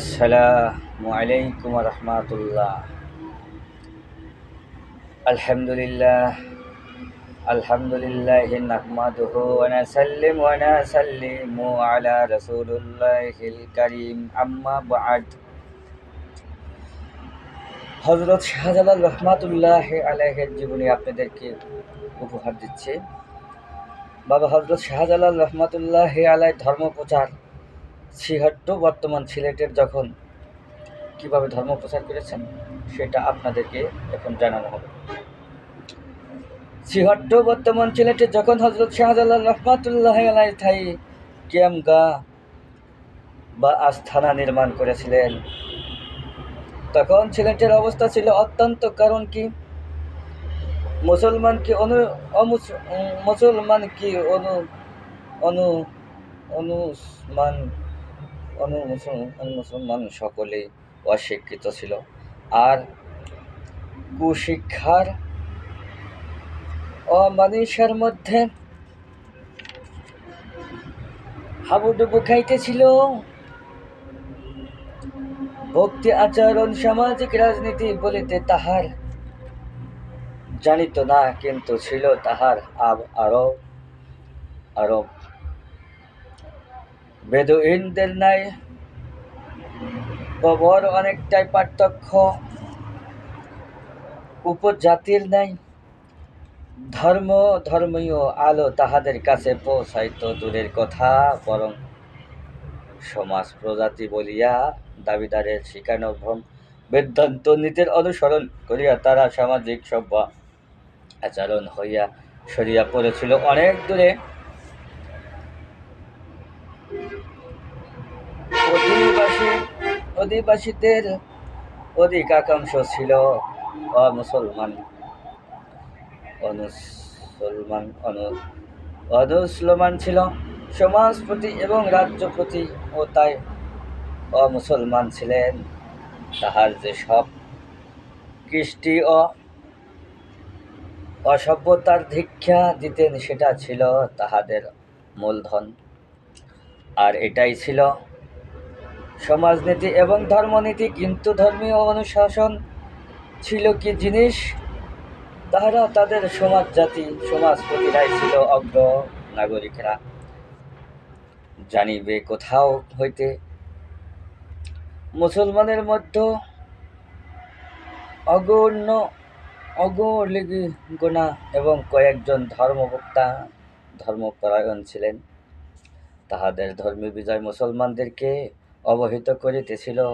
আসসালামু আলাইকুম রহমাতুল্লাহ। আলহামদুলিল্লাহ আলহামদুলিল্লাহ ওয়া নাসাল্লিমু ওয়া নাসাল্লিমু আলা রাসূলিল্লাহিল কারীম। আম্মা বা'দ। হযরত শাহজালাল রহমাতুল্লাহ আলাইহির জীবনী আপনাদেরকে উপহার দিচ্ছে। বাবা হযরত শাহজালাল রহমাতুল্লাহ আলাই ধর্ম প্রচার শ্রীহট্ট বর্তমান সিলেটের যখন কীভাবে ধর্ম প্রচার করেছেন, সেটা আপনাদেরকে এখন জানানো হবে। শ্রীহট্ট বর্তমান সিলেটের যখন হজরত শাহজালাল রহমাতুল্লাহ আলাই বা আস্থানা নির্মাণ করেছিলেন, তখন সিলেটের অবস্থা ছিল অত্যন্ত কারণ কি? মুসলমান কি অনু মুসলমান কি অনু অনু, অনুসমান অনু মুসলমান মুসলমান সকলেই অশিক্ষিত ছিল। আর কুশিক্ষার অমানুষের মধ্যে হাবুডুবু খাইতেছিল। ভক্তি, আচরণ, সামাজিক রাজনীতি বলিতে তাহার জানিত না, কিন্তু ছিল তাহার আব আরও আরব বেদুইনদের নাই কবর অনেকটাই পার্থক্য। উপজাতির নাই ধর্ম, ধর্মীয় আলো তাহাদের কাছে পৌঁছাইত দূরের কথা, বরং সমাজ প্রজাতি বলিয়া দাবিদারের শিকানো ভ্রম বেদান্ত নীতির অনুসরণ করিয়া তারা সামাজিক সভ্য আচরণ হইয়া সরিয়া পড়েছিল। অনেক দূরে অধিবাসীদের অধিকাংশ ছিল অমুসলমান। অনুসলমান অনু অনুসলমান ছিল। সমাজপতি এবং রাজ্যপতি ও তাই অমুসলমান ছিলেন। তাহার যে সব কৃষ্টি ও অসভ্যতার দীক্ষা দিতেন, সেটা ছিল তাহাদের মূলধন। আর এটাই ছিল সমাজনীতি এবং ধর্মনীতি কিন্তু ধর্মীয় অনুশাসন ছিল কি জিনিস? তাহারা তাদের সমাজ জাতি, সমাজ সমাজপতিরাই ছিল অগ্র নাগরিকরা। জানিবে কোথাও হইতে। মুসলমানের মধ্যে অগণ্য অগলিগি গোনা এবং কয়েকজন ধর্মবক্তা ধর্মপরায়ণ ছিলেন। তাহাদের ধর্মীয় বিজয় মুসলমানদেরকে অবহিত করিতেছিল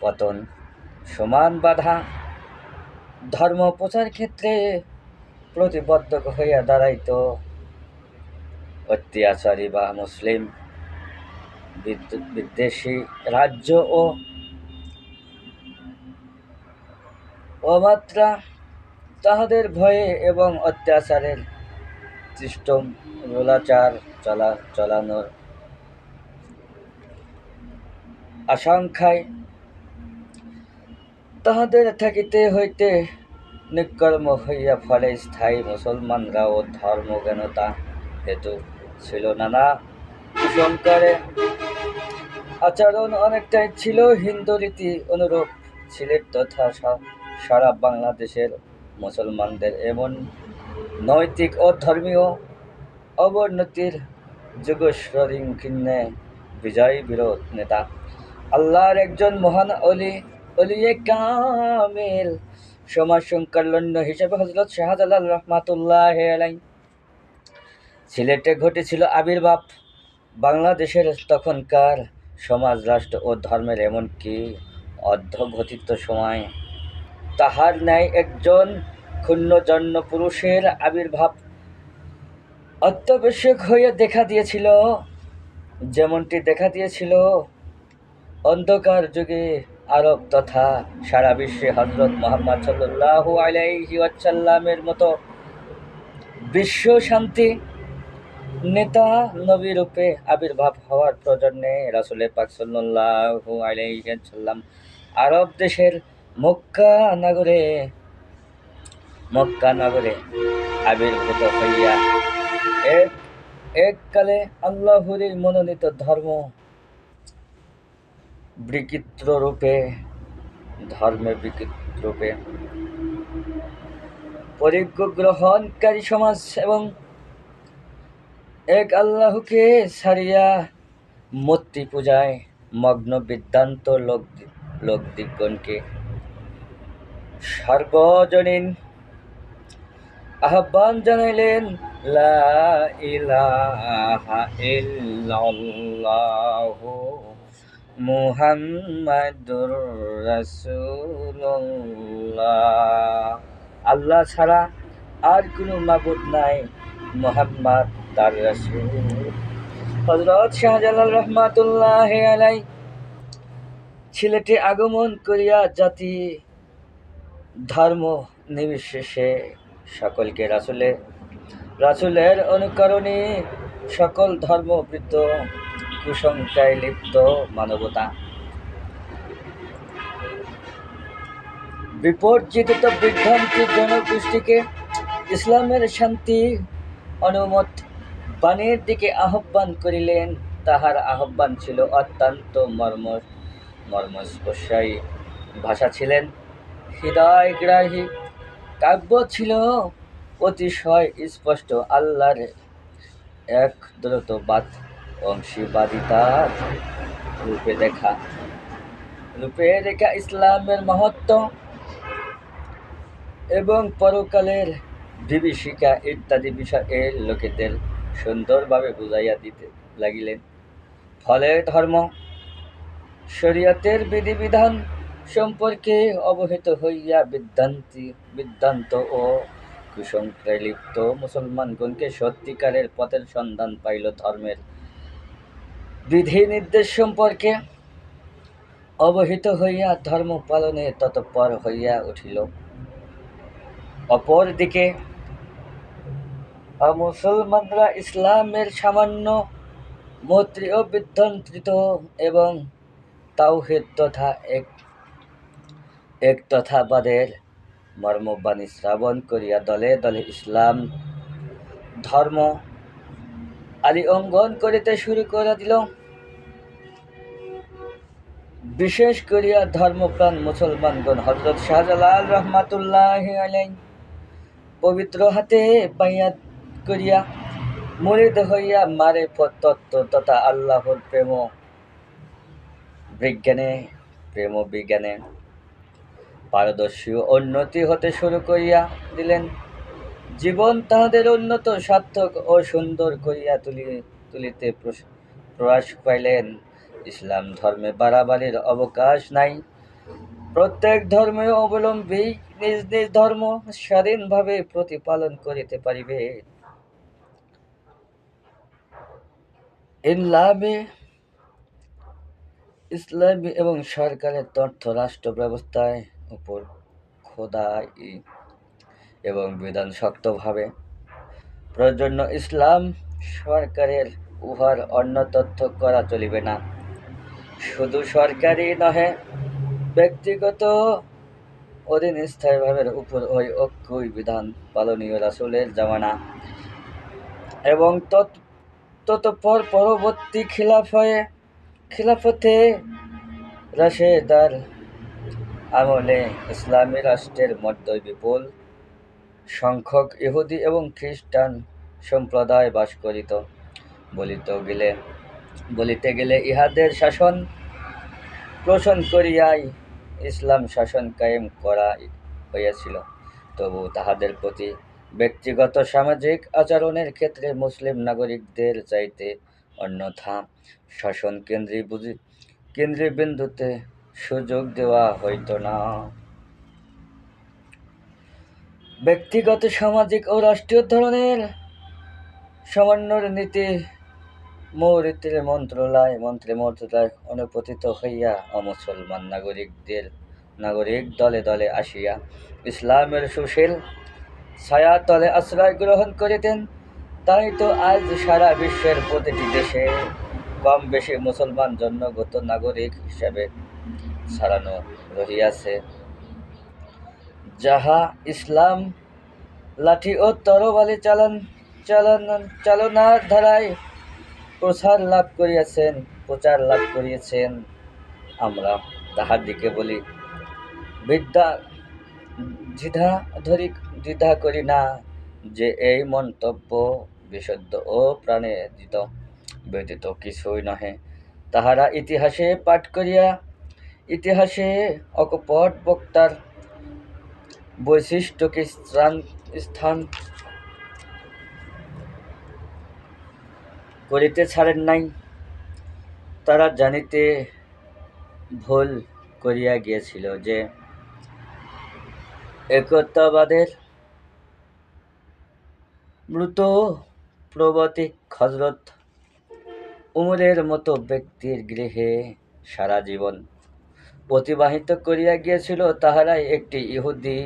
পতন। সমান বাধা। ধর্ম প্রচার ক্ষেত্রে প্রতিবদ্ধ হইয়া দাঁড়াইত। অত্যাচারী বা মুসলিম, বিদ- বিদ্বেষী রাজ্য ও অমাত্রা তাহাদের ভয়ে এবং অত্যাচারের সৃষ্টম রোলাচার চলা, চালানোর আশঙ্কায় তাহাদের থাকিতে হইতে নিকর্ম হইয়া ফলে স্থায়ী মুসলমানরাও ধর্মজ্ঞানতা হেতু ছিল নানা কুসংস্কারে আচরণ অনেকটাই ছিল হিন্দু রীতি অনুরূপ। সিলেট তথা সারা বাংলাদেশের মুসলমানদের এমন নৈতিক ও ধর্মীয় অবনতির যুগস্বরিংকিন্নে বিজয় বিরোধ নেতা আল্লাহর একজন মহান অলি অলিয়ে কামেল। সমাজ সংকলন্য হিসেবে হজরত শাহজালাল রহমাতুল্লাহ সিলেটে ঘটেছিল আবির্ভাব। বাংলাদেশের তখনকার সমাজ, রাষ্ট্র ও ধর্মের এমনকি অর্ধঘটিত সময়? তাহার ন্যায় একজন ক্ষুণ্ণ জন্ম পুরুষের আবির্ভাব অত্যাবশ্যক হয়ে দেখা দিয়েছিল। যেমনটি দেখা দিয়েছিল অন্ধকার যুগে আরব তথা সারা বিশ্বে হজরত মোহাম্মদ সাল্লাল্লাহু আলাইহি ওয়াসাল্লামের মতো বিশ্ব শান্তি নেতা নবী রূপে আবির্ভাব হওয়ার প্রজন্মে রাসুলে পাক সাল্লাল্লাহু আলাইহি সাল্লাম আরব দেশের মক্কা নগরে মক্কা নগরে আবির্ভূত হইয়া এক, এককালে আল্লাহরই মনোনীত ধর্ম বিচিত্র রূপে ধর্মের বিচিত্র রূপে পরিজ্ঞ গ্রহণকারী সমাজ এবং এক আল্লাহকে সারিয়া মূর্তি পূজায় মগ্ন বিদ্যান্ত লোক লোকদিগণকে সর্বজনীন আহ্বান জানাইলেন, লা ইলাহা ইল্লাল্লাহু মুহাম্মাদুর রাসূলুল্লাহ। আল্লাহ ছাড়া আর কোনো মাবুদ নাই মোহাম্মদ তার রাসূল। হযরত শাহজালাল রহমাতুল্লাহ আলাই ছেলেটি আগমন করিয়া জাতি, ধর্ম নির্বিশেষে সকলকে রাসুলের রাসুলের অনুকরণে সকল ধর্মবৃত্ত কুসংস্কারে লিপ্ত মানবতা। বিপর্যিত বিভ্রান্তি জনগোষ্ঠীকে ইসলামের শান্তি অনুমত বাণীর দিকে আহ্বান করিলেন, তাহার আহ্বান ছিল অত্যন্ত মর্ম মর্মস্পর্শায়ী ভাষা ছিলেন। হৃদয়গ্রাহী কাব্য ছিল অতিশয় স্পষ্ট, আল্লাহর এক দ্রুত দ্রুতবাদ। অংশীবাদিতার রূপে দেখা। রূপে দেখা ইসলামের মহত্ব এবং পরকালের বিভীষিকা ইত্যাদি বিষয়ে লোকেদের সুন্দরভাবে বুঝাইয়া দিতে লাগিলেন। ফলে ধর্ম শরীয়তের বিধিবিধান সম্পর্কে অবহিত হইয়া বিদ্যান্তি, বিদ্যান্ত ও কুসংস্কারে লিপ্ত মুসলমানগণকে সত্যিকারের পথের সন্ধান পাইল ধর্মের বিধি নির্দেশ সম্পর্কে অবহিত হইয়া ধর্ম পালনে তৎপর হইয়া উঠিল। অপরদিকে মুসলমানরা ইসলামের সামান্য মৈত্রীয় বিধ্বন্ত্রিত এবং তাওহিদ তথা এক এক তথাবাদের মর্মবাণী শ্রাবণ করিয়া দলে দলে ইসলাম ধর্ম আদি অঙ্গন করিতে শুরু করে দিল। বিশেষ করিয়া ধর্মপ্রাণ মুসলমানগণ হজরত শাহজালাল রহমাতুল্লাহ আলাই পবিত্র হাতে পাইয়া করিয়া মরিদ হইয়া মারে তত্ত্ব তথা আল্লাহর প্রেম। বিজ্ঞানে প্রেম বিজ্ঞানে পারদর্শী উন্নতি হতে শুরু করিয়া দিলেন। জীবন তাহাদের উন্নত, সার্থক ও সুন্দর করিয়া তুলি, তুলিতে প্রয়াস পাইলেন। ইসলাম ধর্মে বাড়াবাড়ির অবকাশ নাই। প্রত্যেক ধর্মে অবলম্বী নিজ নিজ ধর্ম স্বাধীনভাবে প্রতিপালন করিতে পারিবে। ইনলামে ইসলামী এবং সরকারের তথ্য রাষ্ট্র ব্যবস্থায় উপর খোদাই এবং বিধান শক্তভাবে। প্রয়োজন্য ইসলাম সরকারের উহার অন্য তথ্য করা চলিবে না। শুধু সরকারি নহে, ব্যক্তিগত অধীন স্থায়ীভাবের উপর ওই ঐক্যই বিধান পালনীয় রাসুলের জামানা। এবং তৎপর পরবর্তী খিলাফয়ে, খিলাফতে রাশেদার আমলে ইসলামী রাষ্ট্রের মধ্যে বিপুল সংখ্যক ইহুদি এবং খ্রিস্টান সম্প্রদায় বাস করিত। বলিত গেলে বলিতে গেলে ইহাদের শাসন পোষণ করিয়াই ইসলাম শাসন কায়েম করা হইয়াছিল। তবু তাহাদের প্রতি ব্যক্তিগত সামাজিক আচরণের ক্ষেত্রে মুসলিম নাগরিকদের চাইতে অন্যথা শাসন কেন্দ্রী বুঝি কেন্দ্রবিন্দুতে সুযোগ দেওয়া হইত না। ব্যক্তিগত, সামাজিক ও রাষ্ট্রীয় ধরনের সমন্বয়ের নীতি মৌরিতের মন্ত্রণালয়, মন্ত্রী মন্ত্রণালয় অনুপতিত হইয়া অমুসলমান নাগরিকদের, নাগরিক দলে দলে আসিয়া ইসলামের সুশীল ছায়া তলে আশ্রয় গ্রহণ করিতেন। তাই তো আজ সারা বিশ্বের প্রতিটি দেশে কম বেশি মুসলমান জন্মগত নাগরিক হিসাবে ছাড়ানো রহিয়াছে। যাহা ইসলাম লাঠি ও তরবালি চালান চালান, চালনার ধারায় প্রসার লাভ করিয়াছেন, প্রচার লাভ করিয়াছেন। আমরা তাহার দিকে বলি, বিদ্যা, দ্বিধা ধরি, দ্বিধা করি না, যে এই মন্তব্য বিশুদ্ধ ও প্রাণে দিত, ব্যতীত কিছুই নহে। তাহারা ইতিহাসে পাঠ করিয়া, ইতিহাসে অকপট বক্তার বৈশিষ্ট্যকে স্থান স্থান করিতে ছাড়েন নাই। তারা জানিতে ভুল করিয়া গিয়েছিল যে একতাবাদের মৃত প্রবতিক হজরত উমরের মতো ব্যক্তির গৃহে সারা জীবন অতিবাহিত করিয়া গিয়েছিল, তাহারাই একটি ইহুদি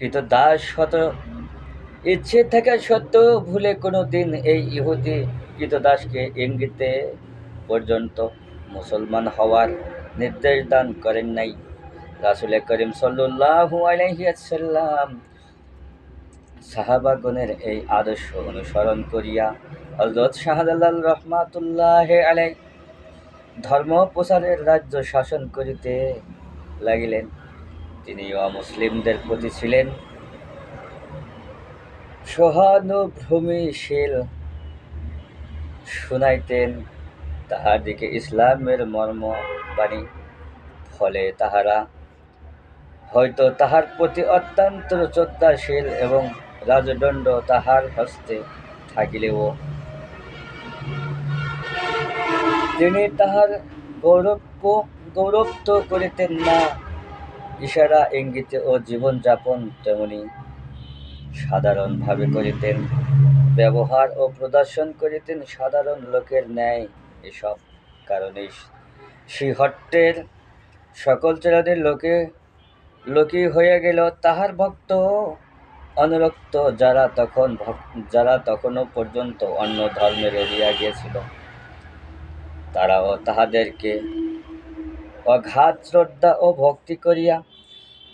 কৃত দাস হত ইচ্ছে থাকা সত্ত্বেও ভুলে কোনো দিন এই ইহুদি কৃতদাসকে ইঙ্গিতে পর্যন্ত মুসলমান হওয়ার নির্দেশ দান করেন নাই। রাসুল করিম সাল্লাল্লাহু আলাইহি সাল্লাম সাহাবাগণের এই আদর্শ অনুসরণ করিয়া হজরত শাহজালাল রহমাতুল্লাহ আলাই ধর্ম প্রচারের রাজ্য শাসন করিতে লাগিলেন। তিনি অমুসলিমদের প্রতি ছিলেন। সহানুভূমিশীল শুনাইতেন তাহার দিকে ইসলামের মর্ম বাণী ফলে তাহারা হয়তো তাহার প্রতি অত্যন্ত শ্রদ্ধাশীল এবং রাজদণ্ড তাহার হস্তে থাকিলেও। তিনি তাহার গৌরব গৌরব তো করিতেন না। ইশারা ইঙ্গিতে ও জীবনযাপন তেমনি সাধারণভাবে করিতেন। ব্যবহার ও প্রদর্শন করিতেন সাধারণ লোকের ন্যায়। এসব কারণে শ্রীহট্টের সকল চেরাদের লোকে লোকই হয়ে গেল। তাহার ভক্ত অনুরক্ত যারা তখন যারা তখনও পর্যন্ত অন্য ধর্মে রহিয়া গিয়েছিল, তারাও তাহাদেরকে অঘাত শ্রদ্ধা ও ভক্তি করিয়া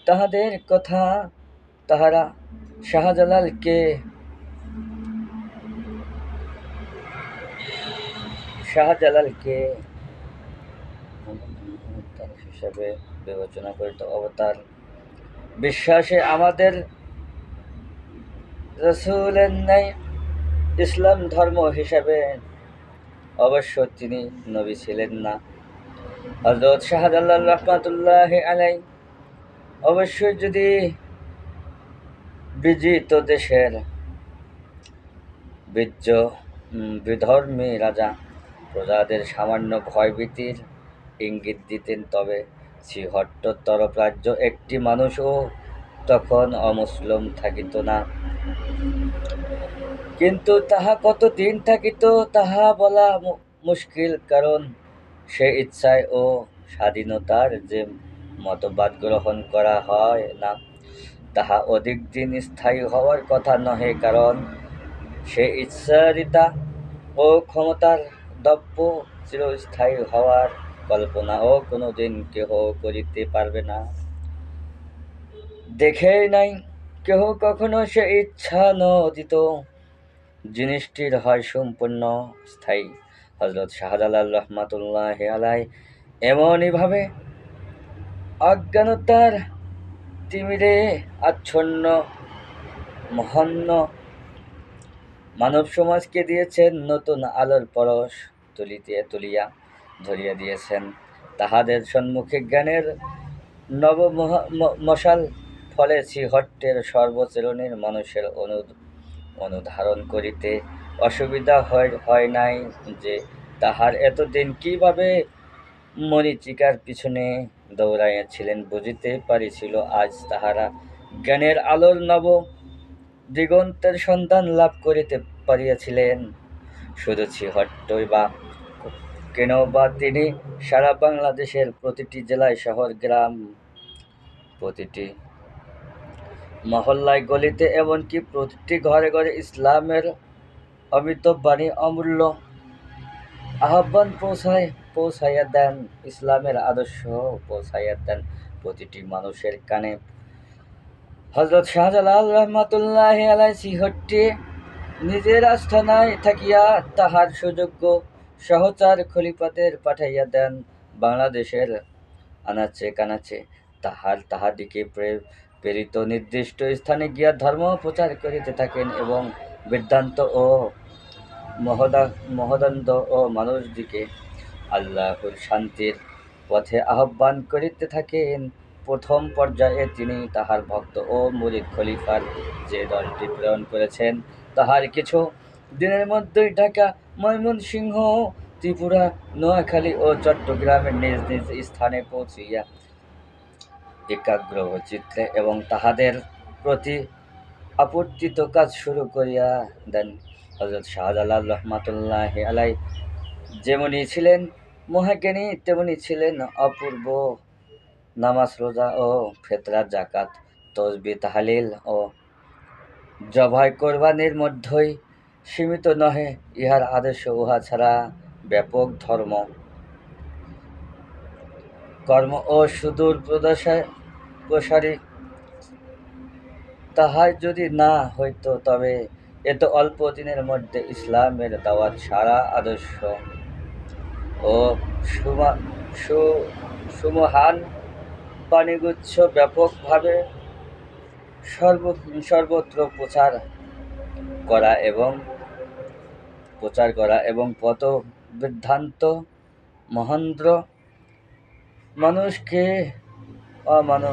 তাহাদের কথা তাহারা শাহজালালকে শাহজালালকে হিসাবে বিবেচনা করিত অবতার বিশ্বাসে আমাদের রসুলের নাই ইসলাম ধর্ম হিসাবে অবশ্য তিনি নবী ছিলেন না। হজরত শাহজালাল রহমাতুল্লাহ আলাই অবশ্যই যদি বিজিত দেশের বীর্য বিধর্মী রাজা প্রজাদের সামান্য ভয়ভীতির ইঙ্গিত দিতেন, তবে শ্রীহট্টতর রাজ্য একটি মানুষও তখন অমুসলম থাকিত না। কিন্তু তাহা কতদিন থাকিত, তাহা বলা মুশকিল, কারণ সে ইচ্ছায় ও স্বাধীনতার যে মতবাদ গ্রহণ করা হয় না। তাহা অধিক দিন স্থায়ী হওয়ার কথা নহে, কারণ সে ইচ্ছারিতা ও ক্ষমতার দব্য চিরস্থায়ী হওয়ার কল্পনাও কোনো দিন কেহ করিতে পারবে না। দেখেই নাই, কেহ কখনো সে ইচ্ছা নদিত জিনিসটির হয় সম্পূর্ণ স্থায়ী। হজরত শাহজালাল রহমাতুল্লাহ আলাই এমনইভাবে অজ্ঞানতার তিমিরে আচ্ছন্ন, মহন্ন। মানব সমাজকে দিয়েছেন নতুন আলোর পরশ, তুলিতে তুলিয়া ধরিয়া দিয়েছেন। তাহাদের সম্মুখে জ্ঞানের নব মশাল, ফলে শ্রীহট্টের সর্বচরণের মানুষের অনু অনুধারণ করিতে অসুবিধা হয় হয় নাই যে তাহার এতদিন কীভাবে মরিচিকার পিছনে দৌড়াইয়াছিলেন, বুঝিতে পারিছিল আজ তাহারা জ্ঞানের আলোর নব দিগন্তের সন্ধান লাভ করিতে পারিয়াছিলেন। শুধু ছিহট্টই বা কেন বা তিনি সারা বাংলাদেশের প্রতিটি জেলায়, শহর, গ্রাম, প্রতিটি মহল্লায় গলিতে, এমনকি প্রতিটি ঘরে ঘরে ইসলামের অমিত বাণী অমূল্য আহ্বান পৌঁছায়। পৌঁছাইয়া দেন ইসলামের আদর্শ, পৌঁছাইয়া দেন প্রতিটি মানুষের কানে। হজরত শাহজালাল রহমাতুল্লাহ আলাই সিহট্টি নিজের আস্থানায় থাকিয়া তাহার সুযোগ্য সহচার খলিফাদের পাঠাইয়া দেন বাংলাদেশের আনাচে কানাচে। তাহার তাহাদিকে প্রে- প্রেরিত নির্দিষ্ট স্থানে গিয়া ধর্ম প্রচার করিতে থাকেন এবং বেদান্ত ও মহদা মহদন্ত ও মানুষদিকে আল্লাহর শান্তির পথে আহ্বান করিতে থাকেন। প্রথম পর্যায়ে তিনি তাহার ভক্ত ও মুরিদ খলিফার যে দলটি প্রেরণ করেছেন, তাহার কিছু দিনের মধ্যেই ঢাকা, ময়মনসিংহ, ত্রিপুরা, নোয়াখালী ও চট্টগ্রামের নিজ নিজ স্থানে পৌঁছিয়া একাগ্র চিত্রে এবং তাহাদের প্রতি আপত্তিত কাজ শুরু করিয়া দেন। হজরত শাহজালাল রহমাতুল্লাহ আলাই যেমনি ছিলেন মহাজ্ঞানী, তেমনি ছিলেন অপূর্ব। নামাজ, রোজা ও ফেতরা জাকাত তসবি, তাহালিল ও জবাই কোরবানির মধ্যেই সীমিত নহে, ইহার আদর্শ উহা ছাড়া ব্যাপক ধর্ম। কর্ম ও সুদূর প্রদর্শায় প্রসারী তাহাই যদি না হইত তবে এত অল্প দিনের মধ্যে ইসলামের দাওয়াত সারা আদর্শ ও সুমহান বাণীগুচ্ছ ব্যাপকভাবে সর্ব সর্বত্র প্রচার করা এবং প্রচার করা এবং পথ বিভ্রান্ত মহেন্দ্র মানুষকে অমান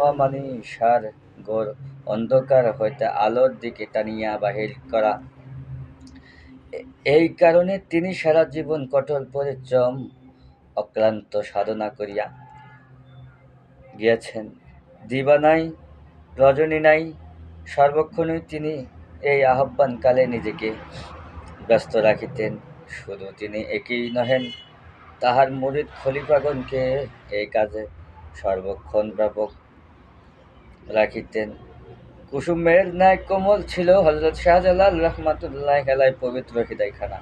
অমানিসার গোর অন্ধকার হইতে আলোর দিকে টানিয়া বাহির করা এই কারণে তিনি সারা জীবন কঠোর পরিশ্রম, অক্লান্ত সাধনা করিয়া গিয়াছেন। দিবা নাই রজনী নাই সর্বক্ষণই তিনি এই আহ্বানকালে নিজেকে ব্যস্ত রাখিতেন। শুধু তিনি একই নহেন, তাহার মুরিদ খলিফাগণকে এই কাজে সর্বক্ষণ ব্যাপক রাখিতেন। কুসুমের ন্যায় কোমল ছিল হজরত শাহজালাল রহমাতুল্লাহ আলাই পবিত্র হৃদয়খানা।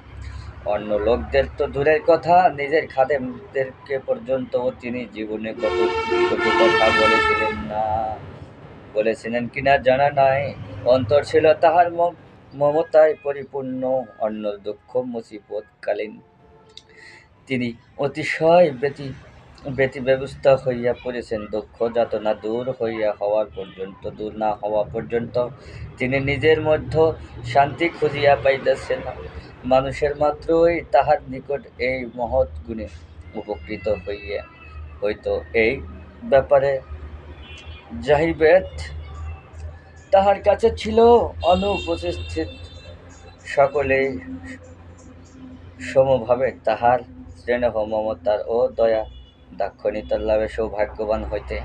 অন্য লোকদের তো দূরের কথা, নিজের খাদেমদেরকে পর্যন্ত তিনি জীবনে কত কটু কথা বলেছিলেন না। বলেছিলেন কিনা জানা নাই। অন্তর ছিল তাহার মমতায় পরিপূর্ণ অন্য দুঃখ মুসিবতকালীন। তিনি অতিশয় ব্যতি ব্যতি ব্যবস্থা হইয়া পড়েছেন, দুঃখ যাতনা দূর হইয়া হওয়ার পর্যন্ত, দূর না হওয়া পর্যন্ত তিনি নিজের মধ্য শান্তি খুঁজিয়া পাইতেছেন মানুষের মাত্রই তাহার নিকট এই মহৎ গুণে উপকৃত হইয়া, হইতো এই ব্যাপারে। জাহিবেদ তাহার কাছে ছিল অনুপস্থিত সকলেই সমভাবে তাহার স্নেহ, মমতার ও দয়া দাক্ষিণিতার লাভে সৌভাগ্যবান হইতে